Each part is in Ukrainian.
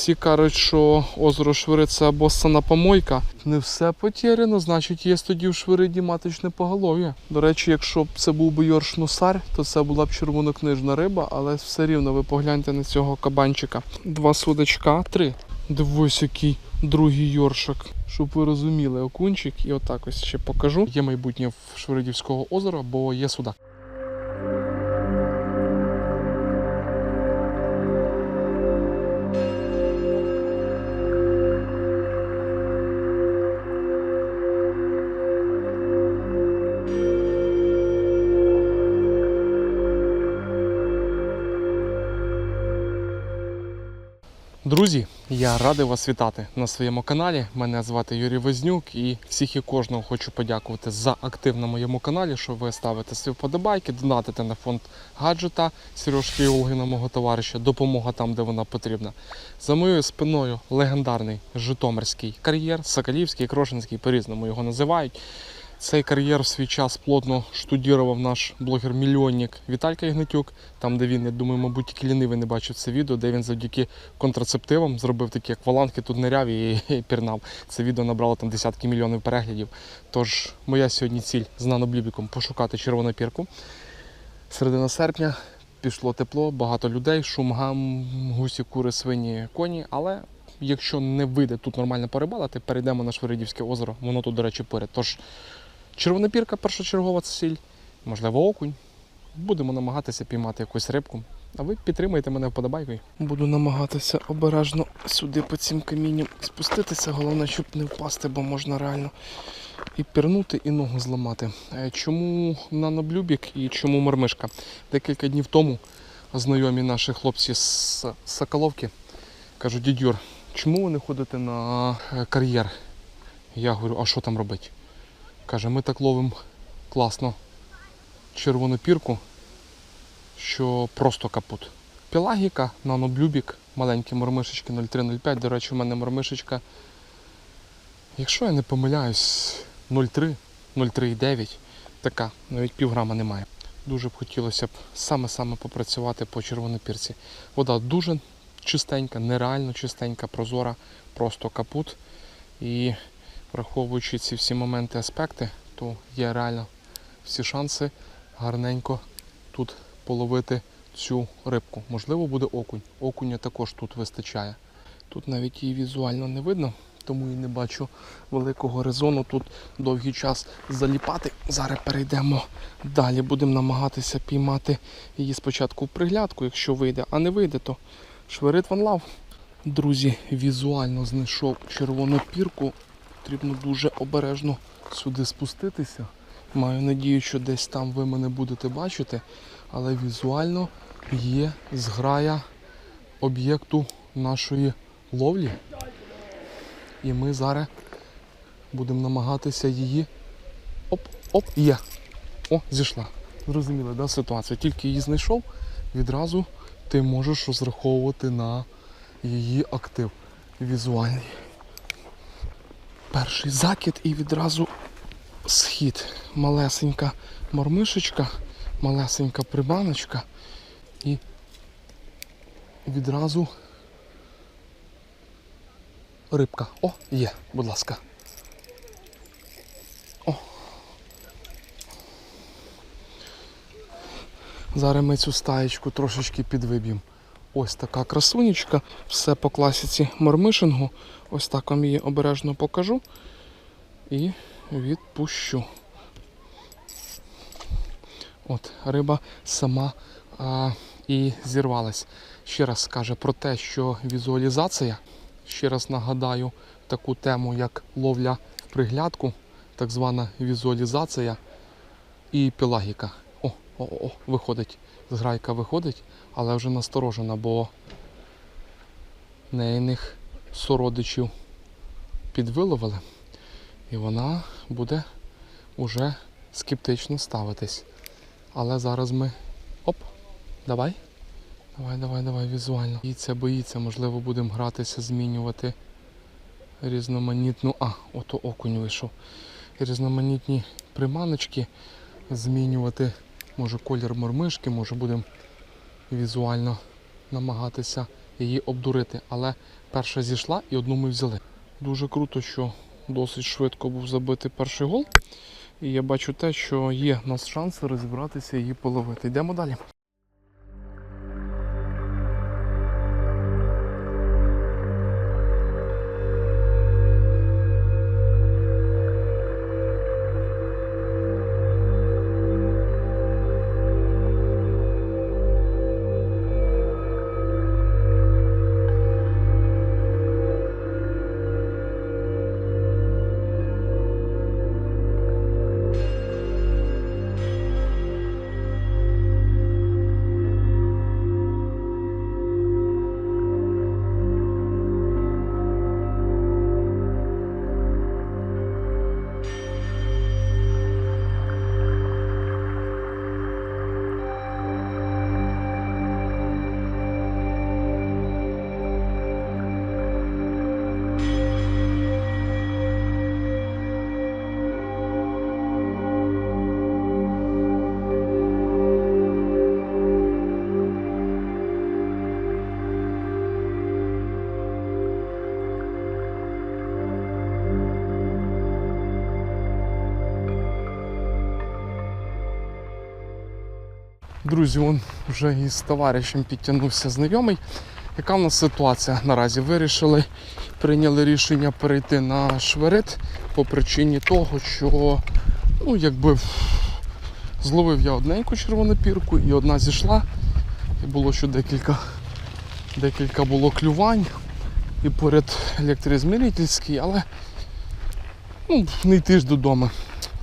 Всі кажуть, що озеро Швири це або сана помойка. Не все потеряно, значить є тоді в Швириді маточне поголов'я. До речі, якщо б це був би Йорш Нусар, то це була б червонокнижна риба, але все рівно ви погляньте на цього кабанчика. Два судачка, три. Дивись, який другий йоршик. Щоб ви розуміли, окунчик, і отак ось ще покажу. Є майбутнє в Швиридівського озера, бо є судак. Друзі, я радий вас вітати на своєму каналі. Мене звати Юрій Вознюк і всіх і кожного хочу подякувати за актив на моєму каналі, що ви ставите свої вподобайки, донатите на фонд гаджета Сережки і Олгина, мого товариша, допомога там, де вона потрібна. За моєю спиною легендарний Житомирський кар'єр, Соколівський, Крошинський, по-різному його називають. Цей кар'єр в свій час плотно штудірував наш блогер-мільйонник Віталька Ігнатюк, там, де він, я думаю, мабуть, тільки лінивий не бачив це відео, де він завдяки контрацептивам зробив такі акваланги тут ниряв і, і пірнав. Це відео набрало там десятки мільйонів переглядів. Тож моя сьогодні ціль з наноблюбіком пошукати червону пірку. Середина серпня пішло тепло, багато людей, шум гам, гусі, кури, свині, коні. Але якщо не вийде тут нормально порибалити, перейдемо на Швиридівське озеро. Воно тут, до речі, поряд. Тож червона пірка першочергова ціль, можливо, окунь. Будемо намагатися піймати якусь рибку. А ви підтримайте мене вподобайкою. Буду намагатися обережно сюди по цим камінням спуститися. Головне, щоб не впасти, бо можна реально і пірнути, і ногу зламати. Е, Чому наноблюбік і чому мормишка? Декілька днів тому знайомі наші хлопці з Соколовки кажуть, дідь Юр, чому ви не ходите на е, кар'єр? Я говорю, а що там робити? Каже, ми так ловимо класно червону пірку, що просто капут. Пелагіка, наноблюбік, маленькі мормишечки 03-05. До речі, у мене мормишечка, якщо я не помиляюсь, 0,3, 0,3,9. Така, навіть півграма немає. Дуже б хотілося б саме-саме попрацювати по червонопірці. Вода дуже чистенька, нереально чистенька, прозора, просто капут. І враховуючи ці всі моменти, аспекти, то є реально всі шанси гарненько тут половити цю рибку. Можливо, буде окунь. Окуня також тут вистачає. Тут навіть її візуально не видно, тому і не бачу великого резону тут довгий час заліпати. Зараз перейдемо далі. Будемо намагатися піймати її спочатку в приглядку, якщо вийде, а не вийде, то шверит ван лав. Друзі, візуально знайшов червону пірку. Потрібно дуже обережно сюди спуститися. Маю надію, що десь там ви мене будете бачити, але візуально є зграя об'єкту нашої ловлі. І ми зараз будемо намагатися її. Оп, оп, є. О, зійшла. Зрозуміли, да, ситуацію. Тільки її знайшов, відразу ти можеш розраховувати на її актив візуальний. Перший закид і відразу схід. Малесенька мормишечка, малесенька прибаночка і відразу рибка. О, є, будь ласка. О. Зараз ми цю стаєчку трошечки підвиб'ємо. Ось така красунечка, все по класиці мормишингу. Ось так вам її обережно покажу і відпущу. От, риба сама а, і зірвалась. Ще раз скаже про те, що візуалізація, ще раз нагадаю таку тему, як ловля в приглядку, так звана візуалізація і пелагіка. О, о, о, виходить. Зграйка виходить, але вже насторожена, бо нейних сородичів підвиловили. І вона буде уже скептично ставитись. Але зараз ми. Оп! Давай. Давай, давай, давай, візуально. Боїться, боїться, можливо, будемо гратися, змінювати різноманітну. А, ото окунь вийшов. Різноманітні приманочки, змінювати, може, колір мормишки, може будемо візуально намагатися її обдурити. Але перша зійшла і одну ми взяли. Дуже круто, що досить швидко був забитий перший гол. І я бачу те, що є в нас шанси розібратися і її половити. Йдемо далі. Друзі, он вже із товаришем підтягнувся знайомий. Яка в нас ситуація наразі? Вирішили, прийняли рішення перейти на шверит по причині того, що ну, якби зловив я одненьку червону пірку і одна зійшла. І було ще декілька, декілька було клювань і поряд електрозмірительський, але ну, не йти ж додому.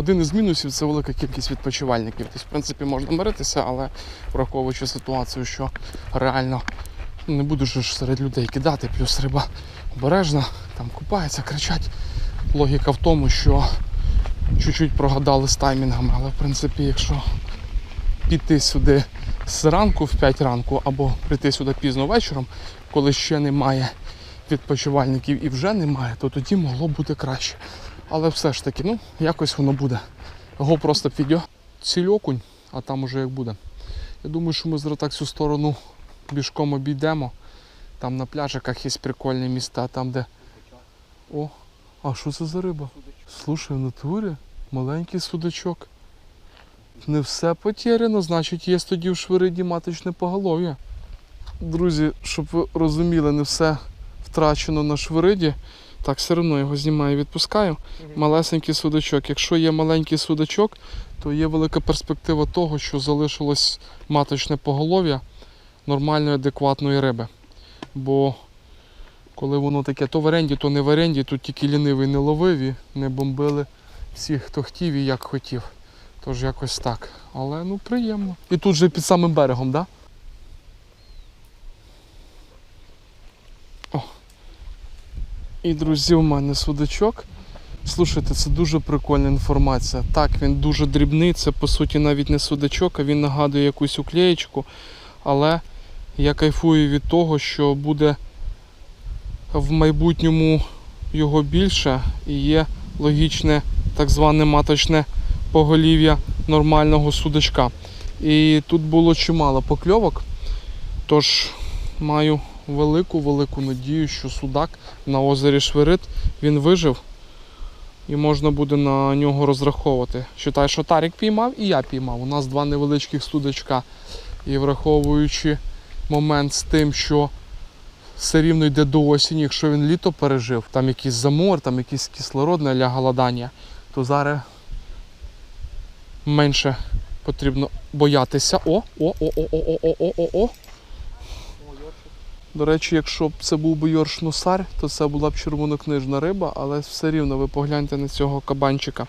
Один із мінусів це велика кількість відпочивальників. Тобто, в принципі, можна миритися, але враховуючи ситуацію, що реально не будеш ж серед людей кидати, плюс риба обережна, там купається, кричать. Логіка в тому, що чуть-чуть прогадали з таймінгами, але в принципі, якщо піти сюди з ранку в 5 ранку або прийти сюди пізно вечором, коли ще немає відпочивальників і вже немає, то тоді могло бути краще. Але все ж таки, ну, якось воно буде. Його просто піде ціль а там уже як буде. Я думаю, що ми зараз так цю сторону бішком обійдемо. Там на пляжиках є прикольні міста, там де. О, а що це за риба? Слушай, в натурі маленький судачок. Не все потеряно, значить є тоді в швириді маточне поголов'я. Друзі, щоб ви розуміли, не все втрачено на швириді. Так, все одно його знімаю і відпускаю. Малесенький судачок. Якщо є маленький судачок, то є велика перспектива того, що залишилось маточне поголов'я нормальної, адекватної риби. Бо коли воно таке то в оренді, то не в оренді, тут тільки лінивий не ловив і не бомбили всіх, хто хотів і як хотів. Тож якось так. Але ну приємно. І тут же під самим берегом, так? Да? І, друзі, у мене судачок. Слушайте, це дуже прикольна інформація. Так, він дуже дрібний, це по суті навіть не судачок, а він нагадує якусь уклеєчку. Але я кайфую від того, що буде в майбутньому його більше і є логічне так зване маточне поголів'я нормального судачка. І тут було чимало покльовок. Тож маю велику-велику надію, що судак на озері Шверит він вижив і можна буде на нього розраховувати. Считай, що Тарік піймав і я піймав. У нас два невеличких судачка. І враховуючи момент з тим, що все рівно йде до осені, якщо він літо пережив, там якийсь замор, там якийсь кислородне ля голодання, то зараз менше потрібно боятися. О, о, о, о, о, о, о, о, о. До речі, якщо б це був би Йорш Нусар, то це була б червонокнижна риба, але все рівно ви погляньте на цього кабанчика.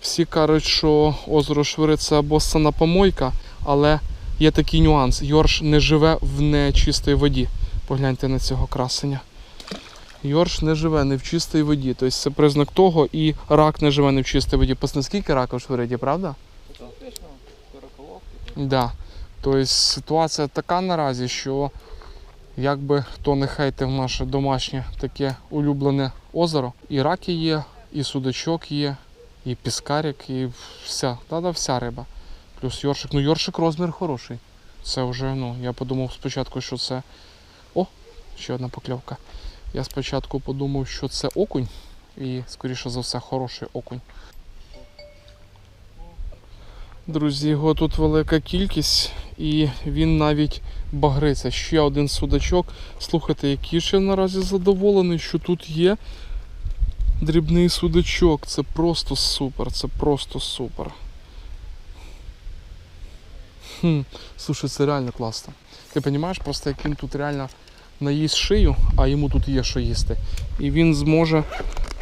Всі кажуть, що озеро Швири це або сана помойка, але є такий нюанс. Йорш не живе в нечистій воді. Погляньте на цього красення. Йорш не живе не в чистій воді. Тобто це признак того, і рак не живе не в чистій воді. Пос наскільки рака в Швириді, правда? Да. Тобто ситуація така наразі, що якби хто не хейтив наше домашнє таке улюблене озеро, і раки є, і судачок є, і піскарик, і вся, та-да, вся риба. Плюс йоршик. Ну, йоршик розмір хороший. Це вже, ну, я подумав спочатку, що це. О, ще одна покльовка. Я спочатку подумав, що це окунь, і, скоріше за все, хороший окунь. Друзі, його тут велика кількість, і він навіть багриться. Ще один судачок. Слухайте, який ще наразі задоволений, що тут є дрібний судачок. Це просто супер, це просто супер. Хм, слушай, це реально класно. Ти розумієш, просто як він тут реально наїсть шию, а йому тут є що їсти. І він зможе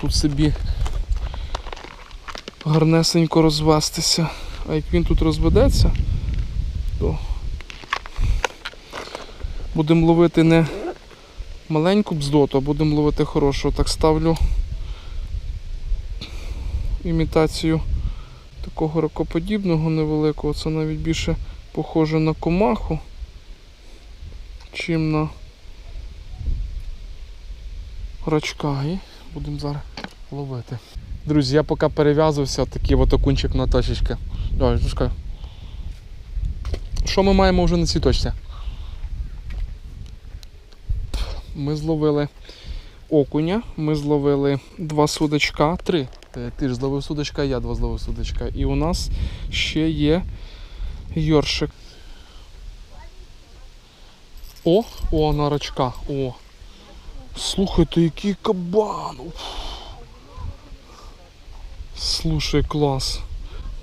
тут собі гарнесенько розвестися. А як він тут розведеться, то будемо ловити не маленьку бздоту, а будемо ловити хорошу. Так ставлю імітацію такого ракоподібного невеликого. Це навіть більше похоже на комаху, чим на рачка. І будемо зараз ловити. Друзі, я поки перев'язувався, такий от окунчик на точечки. Давай, пускай. Що ми маємо вже на цій точці? Ми зловили окуня, ми зловили два судачка, три. Ти, ж зловив судачка, я два зловив судачка. І у нас ще є йоршик. О, о, на рачка. О. Слухайте, який кабан. Слушай, клас.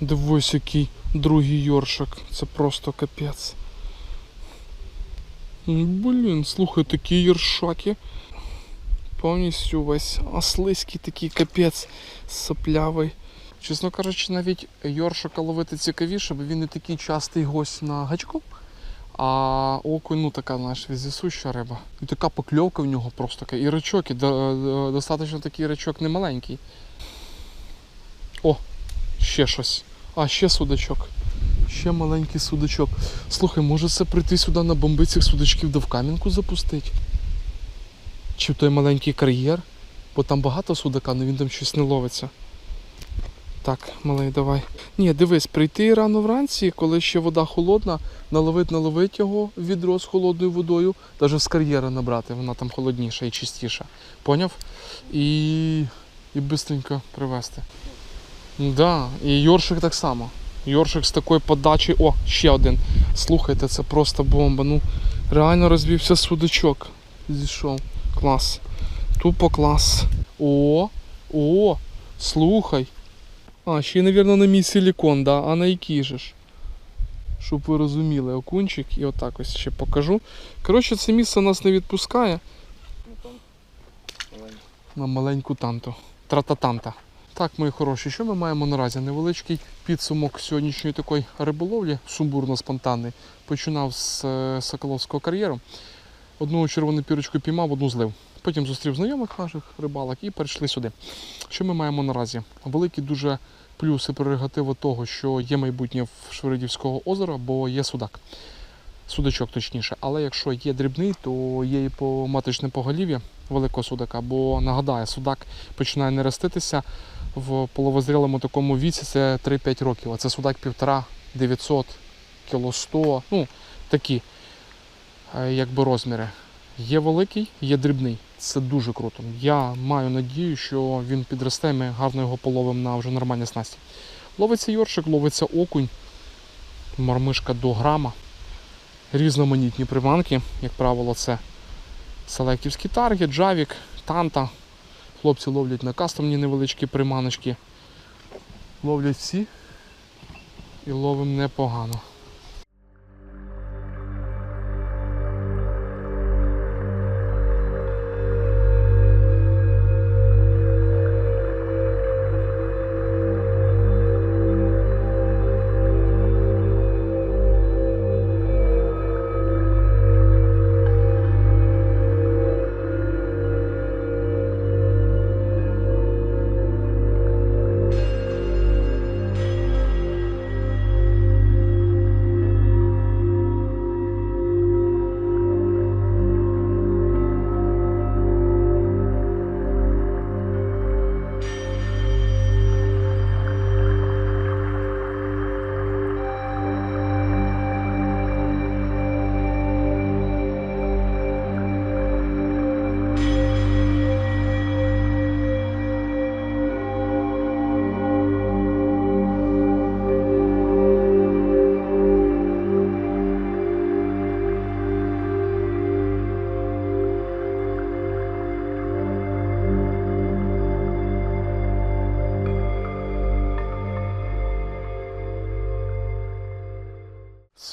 Дивись, який другий йоршик. Це просто капець. Ну, Блін, слухай, такі йоршаки. Повністю весь ослизький такий капець соплявий. Чесно кажучи, навіть йоршика ловити цікавіше, бо він не такий частий гость на гачку. А окунь, ну така, знаєш, візісуща риба. І така покльовка в нього просто така. І рачок, і до- до- достатньо такий рачок не маленький. О, ще щось. А, ще судачок. Ще маленький судачок. Слухай, може це прийти сюди на бомби цих судачків да в кам'янку запустити? Чи в той маленький кар'єр? Бо там багато судака, але він там щось не ловиться. Так, малий, давай. Ні, дивись, прийти рано вранці, коли ще вода холодна, наловить, наловить його відро з холодною водою, навіть з кар'єра набрати, вона там холодніша і чистіша. Поняв? І, і бистренько привезти. Да, і Йоршик так само. Йоршик з такої подачі. О, ще один. Слухайте, це просто бомба. Ну, реально розвівся судачок. Зійшов. Клас. Тупо клас. О, о, слухай. А, ще, мабуть, на мій силікон, да? а на який же ж? Щоб ви розуміли, окунчик і отак ось ще покажу. Коротше, це місце нас не відпускає на маленьку танту. Трататанта. Так, мої хороші, що ми маємо наразі? Невеличкий підсумок сьогоднішньої такої риболовлі, сумбурно-спонтанний. Починав з е, Соколовського кар'єру. Одну червону пірочку піймав, одну злив. Потім зустрів знайомих наших рибалок і перейшли сюди. Що ми маємо наразі? Великі дуже плюси прерогатива того, що є майбутнє в Шверидівського озера, бо є судак. Судачок точніше. Але якщо є дрібний, то є і по маточне поголів'я великого судака. Бо нагадаю, судак починає нереститися в половозрілому такому віці це 3-5 років. А це судак 1,5, 900, кіло 100, ну такі е, якби розміри. Є великий, є дрібний. Це дуже круто. Я маю надію, що він підросте, ми гарно його половимо на вже нормальні снасті. Ловиться йоршик, ловиться окунь, мормишка до грама. Різноманітні приманки, як правило, це селектівський таргет, джавік, танта. Хлопці ловлять на кастомні невеличкі приманочки. Ловлять всі і ловимо непогано.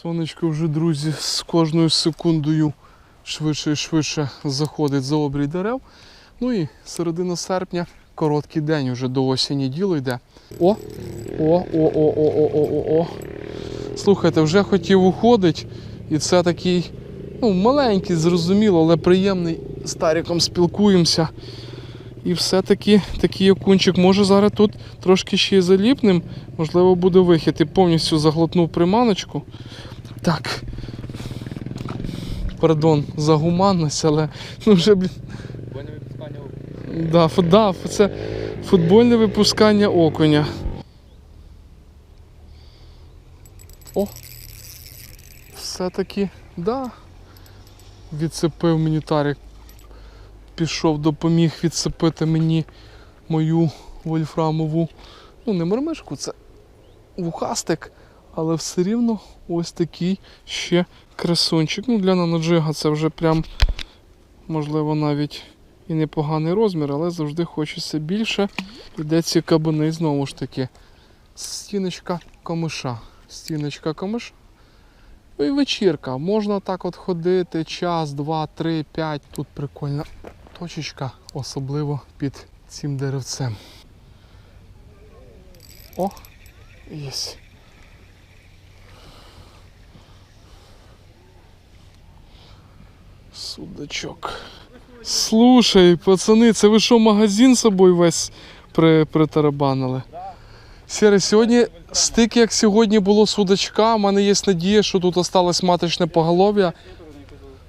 Сонечко вже, друзі, з кожною секундою швидше і швидше заходить за обрій дерев. Ну і середина серпня, короткий день, уже до осені діло йде. О! О, о, о, о, о, о, о, о. Слухайте, вже хотів уходить, і це такий, ну, маленький, зрозуміло, але приємний. З Таріком спілкуємося. І все-таки такий окунчик може зараз тут трошки ще й заліпним. Можливо, буде вихід. І повністю заглотнув приманочку. Так. Пардон за гуманність, але ну вже, блін. Бо не випускання Да, фу- да, це футбольне випускання окуня. О! Все-таки, да. Відцепив мені Тарік. Пішов, допоміг відцепити мені мою вольфрамову. Ну, не мармишку, це вухастик, але все рівно ось такий ще красунчик. Ну, для наноджига це вже прям, можливо, навіть і непоганий розмір, але завжди хочеться більше. Іде ці кабани знову ж таки. Стіночка комиша. Стіночка комиша. Ну і вечірка. Можна так от ходити, час, два, три, п'ять. Тут прикольна точечка, особливо під цим деревцем. О, єсть. Судачок. Слушай, пацани, це ви що, магазин з собою весь при, притарабанили? Сіре, сьогодні стільки, як сьогодні було судачка, у мене є надія, що тут осталось маточне поголов'я.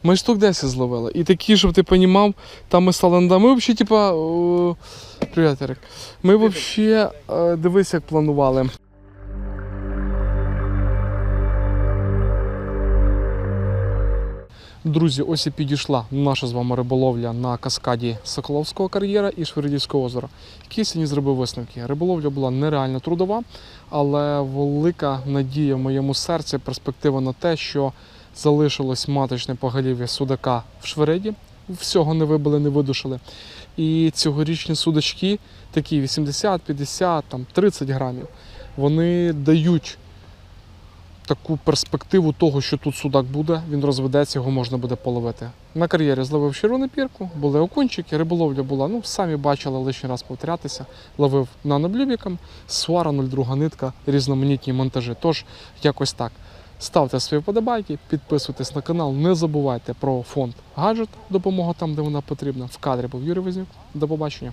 Ми штук 10 зловили. І такі, щоб ти розумів, там ми стали нада. Ми взагалі, типа. о, Привіт, Ерик. Ми взагалі, е, дивись, як планували. Друзі, ось і підійшла наша з вами риболовля на каскаді Соколовського кар'єра і Шверидівського озера. Сьогодні зробив висновки? Риболовля була нереально трудова, але велика надія в моєму серці, перспектива на те, що залишилось маточне поголів'я судака в Швериді. Всього не вибили, не видушили. І цьогорічні судачки, такі 80, 50, там 30 грамів, вони дають таку перспективу того, що тут судак буде, він розведеться, його можна буде половити. На кар'єрі зловив червону пірку, були окунчики, риболовля була, ну самі бачили лишній раз повторятися. Ловив наноблюбіком, суара 02 нитка, різноманітні монтажі. Тож, якось так. Ставте свої вподобайки, підписуйтесь на канал, не забувайте про фонд гаджет, допомога там, де вона потрібна. В кадрі був Юрій Вознюк. До побачення.